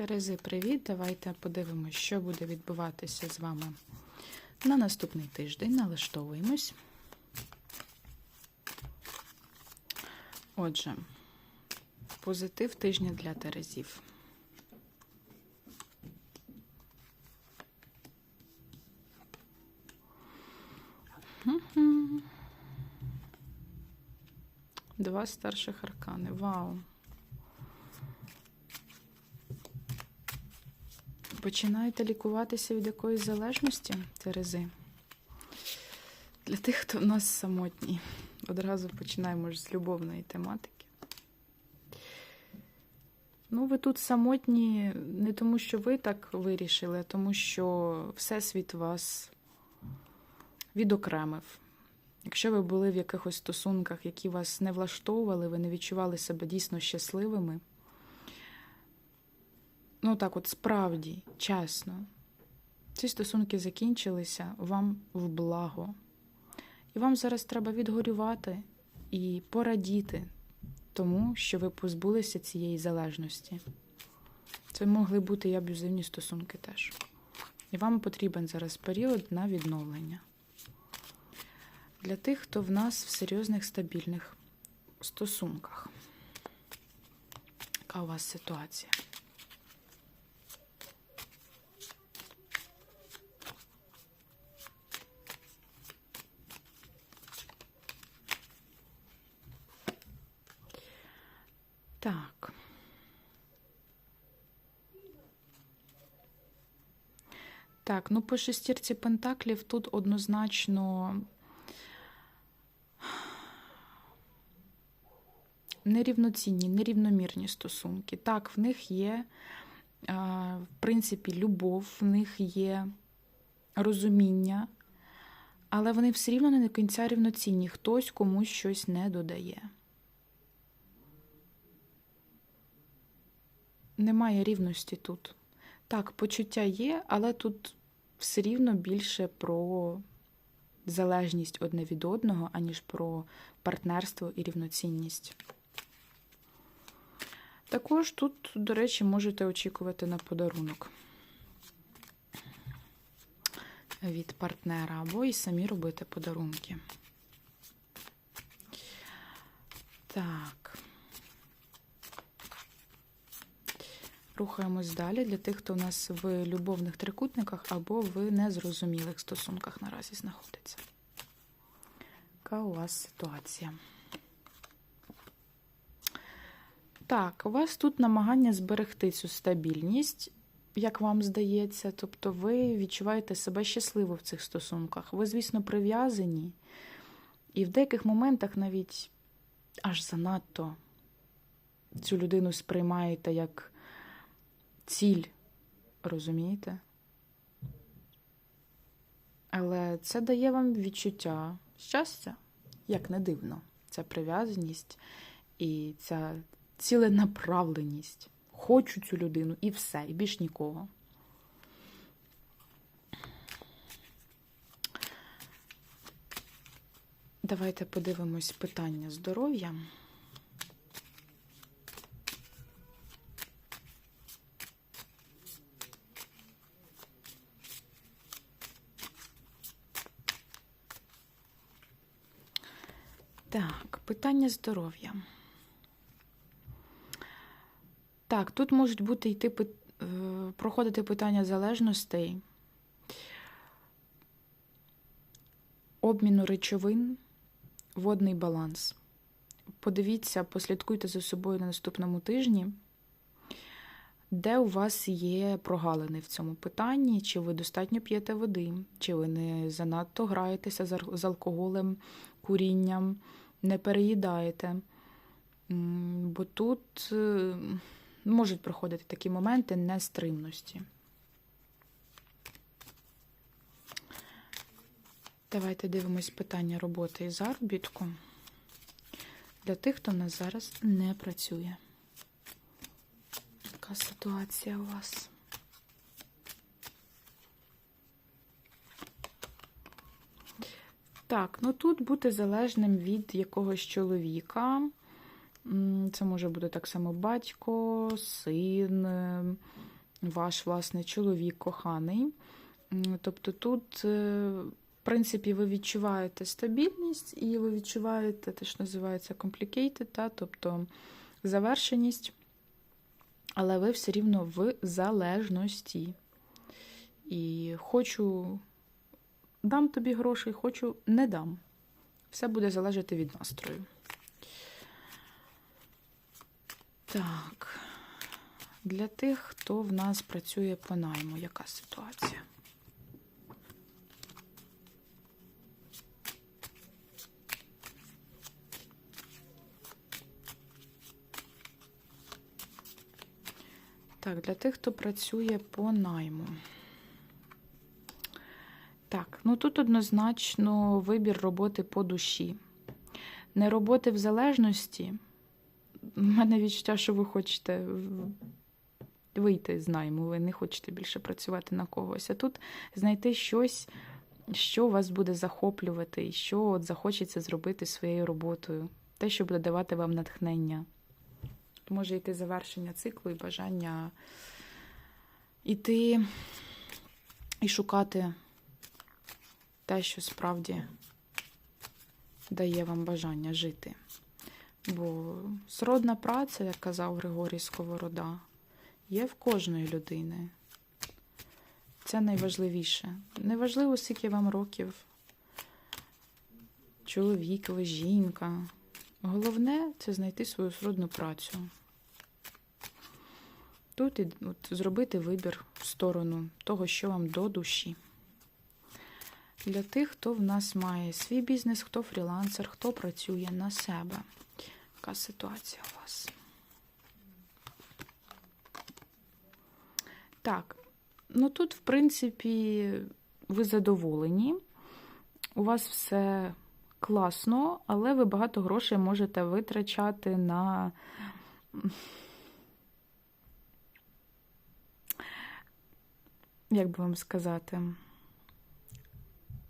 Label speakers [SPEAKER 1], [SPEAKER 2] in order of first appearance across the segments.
[SPEAKER 1] Терези, привіт! Давайте подивимось, що буде відбуватися з вами на наступний тиждень. Налаштовуємось. Отже, позитив тижня для Терезів. Два старших аркани. Вау! Починаєте лікуватися від якоїсь залежності, Терези? Для тих, хто в нас самотній. Одразу починаємо ж з любовної тематики. Ну, ви тут самотні не тому, що ви так вирішили, а тому, що Всесвіт вас відокремив. Якщо ви були в якихось стосунках, які вас не влаштовували, ви не відчували себе дійсно щасливими. Ну так, от справді, чесно, ці стосунки закінчилися вам в благо. І вам зараз треба відгорювати і порадіти тому, що ви позбулися цієї залежності. Це могли бути і аб'юзивні стосунки теж. І вам потрібен зараз період на відновлення. Для тих, хто в нас в серйозних стабільних стосунках. Яка у вас ситуація? Так. Так, ну по шестірці пентаклів тут однозначно нерівноцінні, нерівномірні стосунки. Так, в них є, в принципі, любов, в них є розуміння, але вони все рівно не до кінця рівноцінні. Хтось комусь щось не додає. Немає рівності тут. Так, почуття є, але тут все рівно більше про залежність одне від одного, аніж про партнерство і рівноцінність. Також тут, до речі, можете очікувати на подарунок від партнера, або і самі робити подарунки. Так. Рухаємось далі для тих, хто у нас в любовних трикутниках або в незрозумілих стосунках наразі знаходиться. Яка у вас ситуація? Так, у вас тут намагання зберегти цю стабільність, як вам здається. Тобто ви відчуваєте себе щасливо в цих стосунках. Ви, звісно, прив'язані, і в деяких моментах навіть аж занадто цю людину сприймаєте як ціль, розумієте? Але це дає вам відчуття щастя, як не дивно. Ця прив'язаність і ця ціленаправленість. Хочу цю людину і все, і більш нікого. Давайте подивимось питання здоров'я. Так, питання здоров'я. Так, тут можуть бути йти е, проходити питання залежностей, обміну речовин, водний баланс. Подивіться, послідкуйте за собою на наступному тижні, де у вас є прогалини в цьому питанні, чи ви достатньо п'єте води, чи ви не занадто граєтеся з алкоголем, курінням, не переїдаєте. Бо тут е, можуть проходити такі моменти нестримності. Давайте дивимось питання роботи і заробітку для тих, хто в нас зараз не працює. Яка ситуація у вас? Так, ну тут бути залежним від якогось чоловіка. Це може бути так само батько, син, е, ваш власний чоловік коханий. Тобто тут, е, в принципі, ви відчуваєте стабільність і ви відчуваєте те, що називається complicated, та, тобто завершеність, але ви все рівно в залежності. І хочу дам тобі грошей, хочу не дам. Все буде залежати від настрою. Так. Для тих, хто в нас працює по найму, яка ситуація? Так, для тих, хто працює по найму. Так, ну тут однозначно вибір роботи по душі. Не роботи в залежності. У мене відчуття, що ви хочете вийти з найму, ви не хочете більше працювати на когось. А тут знайти щось, що вас буде захоплювати, і що от захочеться зробити своєю роботою. Те, що буде давати вам натхнення. Може йти завершення циклу і бажання іти і шукати те, що справді дає вам бажання жити. Бо сродна праця, як казав Григорій Сковорода, є в кожної людини. Це найважливіше. Неважливо, скільки вам років, чоловік, ви жінка. Головне це знайти свою сродну працю. Тут і от, зробити вибір в сторону того, що вам до душі. Для тих, хто в нас має свій бізнес, хто фрілансер, хто працює на себе. Яка ситуація у вас? Так, ну тут, в принципі, ви задоволені. У вас все класно, але ви багато грошей можете витрачати на. Як би вам сказати?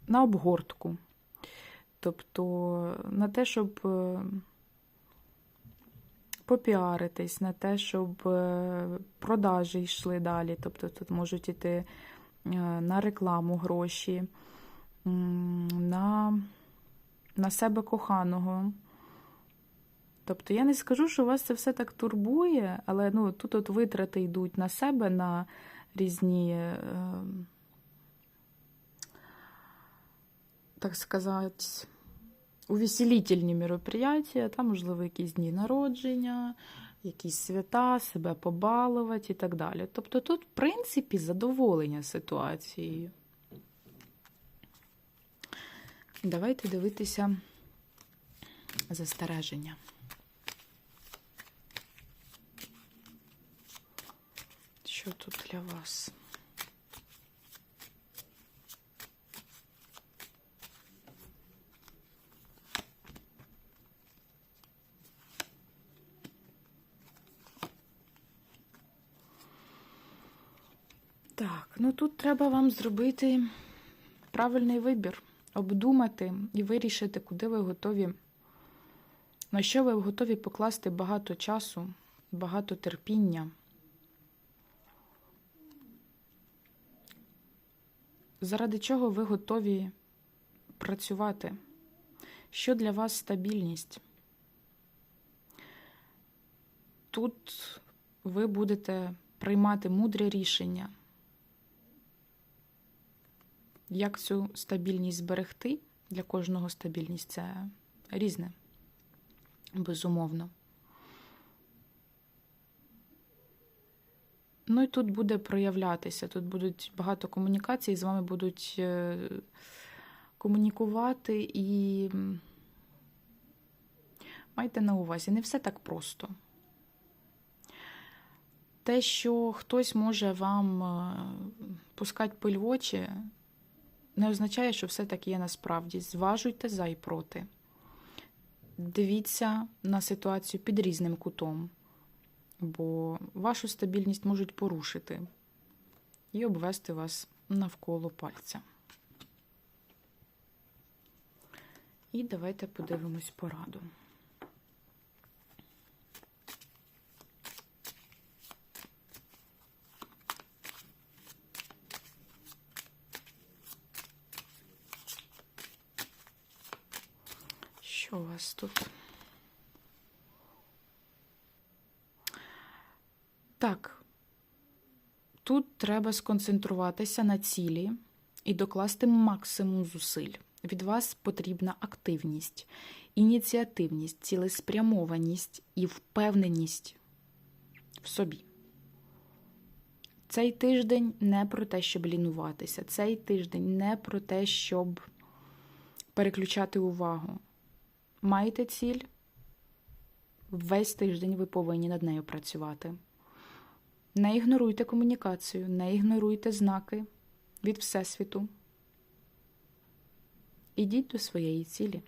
[SPEAKER 1] На обгортку. Тобто на те, щоб е, попіаритись, на те, щоб е, продажі йшли далі. Тобто тут можуть іти е, на рекламу гроші, на, на себе коханого. Тобто я не скажу, що вас це все так турбує, але ну, тут от витрати йдуть на себе, на різні, е, так сказати, увеселительні мероприятия, там, можливо, якісь дні народження, якісь свята, себе побалувати і так далі. Тобто тут, в принципі, задоволення ситуацією. Давайте дивитися застереження. Що тут для вас? Так, ну тут треба вам зробити правильний вибір, обдумати і вирішити, куди ви готові, на що ви готові покласти багато часу, багато терпіння. Заради чого ви готові працювати? Що для вас стабільність? Тут ви будете приймати мудре рішення, як цю стабільність зберегти. Для кожного стабільність це різне, безумовно. Ну і тут буде проявлятися, тут будуть багато комунікацій, з вами будуть е, комунікувати і майте на увазі, не все так просто. Те, що хтось може вам е, пускати пиль в очі, не означає, що все так є насправді. Зважуйте за і проти. Дивіться на ситуацію під різним кутом бо вашу стабільність можуть порушити і обвести вас навколо пальця. І давайте подивимось пораду. Що у вас тут? Так. Тут треба сконцентруватися на цілі і докласти максимум зусиль. Від вас потрібна активність, ініціативність, цілеспрямованість і впевненість в собі. Цей тиждень не про те, щоб лінуватися. Цей тиждень не про те, щоб переключати увагу. Маєте ціль? Весь тиждень ви повинні над нею працювати. Не ігноруйте комунікацію, не ігноруйте знаки від Всесвіту. Ідіть до своєї цілі.